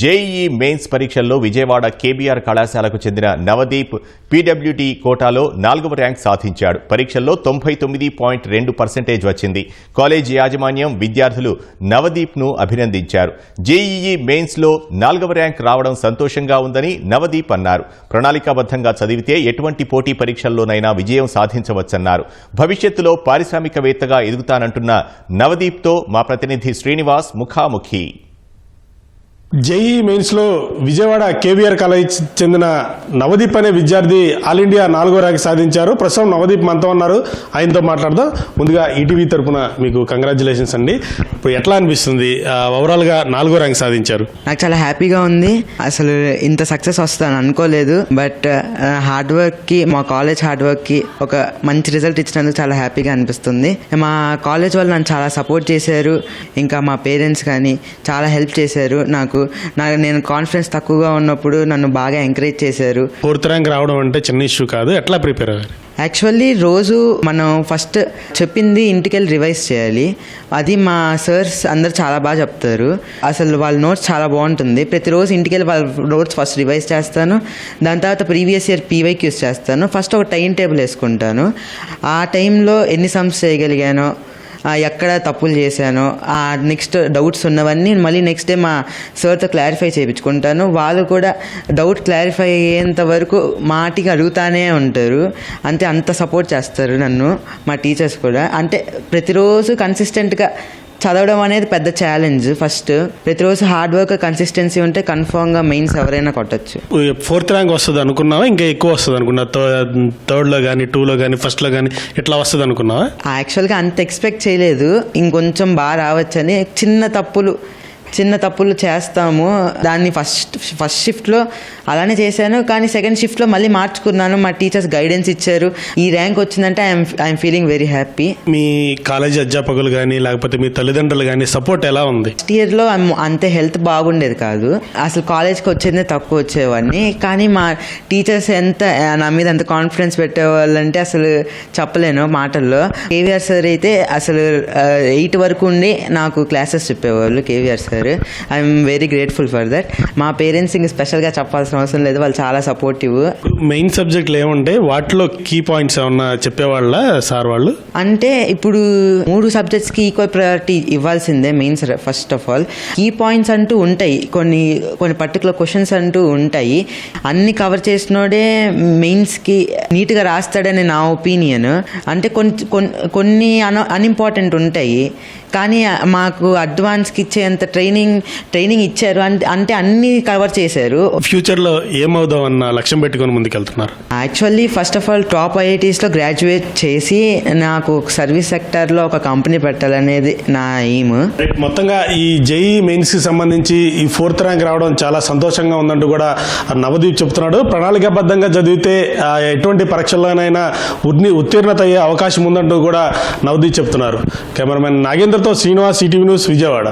JEE mains పరీక్షల్లో Vijayawada KBR కళాశాలకు చెందిన నవదీప్ పీడబ్ల్యూటీ కోటాలో నాలుగవ ర్యాంక్ సాధించాడు. పరీక్షల్లో తొంభై తొమ్మిది పాయింట్ రెండు పర్సెంటేజ్ వచ్చింది. కాలేజీ యాజమాన్యం విద్యార్థులు నవదీప్ను అభినందించారు. జేఈఈ మెయిన్స్లో నాలుగవ ర్యాంక్ రావడం సంతోషంగా ఉందని నవదీప్ అన్నారు. ప్రణాళికాబద్ధంగా చదివితే ఎటువంటి పోటీ పరీక్షల్లోనైనా విజయం సాధించవచ్చన్నారు. భవిష్యత్తులో పారిశ్రామికవేత్తగా ఎదుగుతానంటున్న నవదీప్తో మా ప్రతినిధి శ్రీనివాస్ ముఖాముఖి. జేఈ మెయిన్స్లో విజయవాడ కేవీఆర్ కాలేజ్ చెందిన నవదీప్ అనే విద్యార్థి ఆల్ ఇండియా నాలుగో ర్యాంక్ సాధించారు. ప్రస్తుతం నవదీప్ మనతో ఉన్నారు. ఆయనతో మాట్లాడదాం. ముందుగా ఈటీవీ తరపున మీకు కంగ్రాచులేషన్స్ అండి. ఇప్పుడు ఎట్లా అనిపిస్తుంది? ఓవరాల్గా నాలుగో ర్యాంక్ సాధించారు. నాకు చాలా హ్యాపీగా ఉంది. అసలు ఇంత సక్సెస్ వస్తాను అనుకోలేదు. బట్ హార్డ్ వర్క్కి మా కాలేజ్ హార్డ్ వర్క్కి ఒక మంచి రిజల్ట్ ఇచ్చినందుకు చాలా హ్యాపీగా అనిపిస్తుంది. మా కాలేజ్ వాళ్ళు నన్ను చాలా సపోర్ట్ చేశారు. ఇంకా మా పేరెంట్స్ కానీ చాలా హెల్ప్ చేశారు. నాకు నాకు నేను కాన్ఫిడెన్స్ తక్కువగా ఉన్నప్పుడు నన్ను బాగా ఎంకరేజ్ చేశారు. ఫోర్త్ ర్యాంక్ రావడం అంటే చిన్న ఇష్యూ కాదు. ఎట్లా ప్రిపేర్ అయ్యారు? యాక్చువల్లీ రోజు మనం ఫస్ట్ చెప్పింది ఇంటికి వెళ్ళి రివైజ్ చేయాలి. అది మా సర్స్ అందరు చాలా బాగా చెప్తారు. అసలు వాళ్ళ నోట్స్ చాలా బాగుంటుంది. ప్రతిరోజు ఇంటికి వెళ్ళి వాళ్ళ నోట్స్ ఫస్ట్ రివైజ్ చేస్తాను. దాని తర్వాత ప్రీవియస్ ఇయర్ పీవైక్యూస్ చేస్తాను. ఫస్ట్ ఒక టైం టేబుల్ వేసుకుంటాను. ఆ టైంలో ఎన్ని సమ్స్ చేయగలిగానో ఎక్కడ తప్పులు చేశానో ఆ నెక్స్ట్ డౌట్స్ ఉన్నవన్నీ మళ్ళీ నెక్స్ట్ డే మా సార్తో క్లారిఫై చేయించుకుంటాను. వాళ్ళు కూడా డౌట్ క్లారిఫై అయ్యేంత వరకు మాటికి అడుగుతానే ఉంటారు. అంటే అంత సపోర్ట్ చేస్తారు నన్ను మా టీచర్స్ కూడా. అంటే ప్రతిరోజు కన్సిస్టెంట్గా చదవడం అనేది పెద్ద ఛాలెంజ్ ఫస్ట్ ప్రతిరోజు హార్డ్ వర్క్ కన్సిస్టెన్సీ ఉంటే కన్ఫామ్గా మెయిన్స్ ఎవరైనా కొట్టచ్చు. ఫోర్త్ ర్యాంక్ వస్తుంది అనుకున్నావా? ఇంకా ఎక్కువ వస్తుంది అనుకున్నా థర్డ్లో కానీ టూలో కానీ ఫస్ట్లో కానీ ఎట్లా వస్తుంది అనుకున్నావా? యాక్చువల్గా అంత ఎక్స్పెక్ట్ చేయలేదు. ఇంకొంచెం బాగా రావచ్చని చిన్న తప్పులు చిన్న తప్పులు చేస్తాము. దాన్ని ఫస్ట్ ఫస్ట్ షిఫ్ట్లో అలానే చేశాను. కానీ సెకండ్ షిఫ్ట్లో మళ్ళీ మార్చుకున్నాను. మా టీచర్స్ గైడెన్స్ ఇచ్చారు. ఈ ర్యాంక్ వచ్చిందంటే I'm I'm feeling very happy me college అధ్యాపకులు కానీ లేకపోతే మీ తల్లిదండ్రులు కానీ సపోర్ట్ ఎలా ఉంది? ఫస్ట్ ఇయర్లో అంతే హెల్త్ బాగుండేది కాదు. అసలు కాలేజ్కి వచ్చేదే తక్కువ వచ్చేవాడిని. కానీ మా టీచర్స్ ఎంత నా మీద ఎంత కాన్ఫిడెన్స్ పెట్టేవాళ్ళంటే అసలు చెప్పలేను మాటల్లో. కేవీఆర్ సార్ అయితే అసలు ఎయిట్ వరకు ఉండి నాకు క్లాసెస్ చెప్పేవాళ్ళు KVR sir I'm very grateful for that మా పేరెంట్స్ ఇంక స్పెషల్గా చెప్పాల్సిన అవసరం లేదు. వాళ్ళు చాలా సపోర్టివ్ మెయిన్ సబ్జెక్టులు ఏముంటాయి వాటిలో కీ పాయింట్స్ ఏమన్నా చెప్పేవాళ్ళ సార్ వాళ్ళు? అంటే ఇప్పుడు మూడు సబ్జెక్ట్స్కి ఈక్వల్ ప్రయారిటీ ఇవ్వాల్సిందే mains first of all key points అంటూ ఉంటాయి. కొన్ని కొన్ని పర్టికులర్ క్వశ్చన్స్ అంటూ ఉంటాయి. అన్ని కవర్ చేసినోడే మెయిన్స్కి నీట్గా రాస్తాడని నా ఒపీనియన్ అంటే కొన్ని కొన్- కొన్ని అన్ అన్ఇంపార్టెంట్ ఉంటాయి. కానీ మాకు అడ్వాన్స్కి ఇచ్చేంత ట్రైనింగ్ ట్రైనింగ్ ఇచ్చారు. అంటే అన్నీ కవర్ చేశారు. ఫ్యూచర్లో ఏమవుదాం అన్న లక్ష్యం పెట్టుకొని ముందుకెళ్తున్నారు? Actually first of all top ఐఐటీస్లో graduate చేసి నాకు సర్వీస్ సెక్టార్లో ఒక కంపెనీ పెట్టాలనేది నా ఎయిమ్. మొత్తంగా ఈ జేఈ మెయిన్స్కి సంబంధించి ఈ ఫోర్త్ ర్యాంక్ రావడం చాలా సంతోషంగా ఉందంటూ కూడా నవదీప్ చెప్తున్నాడు. ప్రణాళికాబద్ధంగా చదివితే ఎటువంటి పరీక్షల్లోనైనా ఉన్ని ఉత్తీర్ణత అయ్యే అవకాశం ఉందంటూ కూడా నవదీప్ చెప్తున్నారు. కెమెరామెన్ నాగేంద్రతో శ్రీనివాస్ ఈటీవీ న్యూస్ విజయవాడ.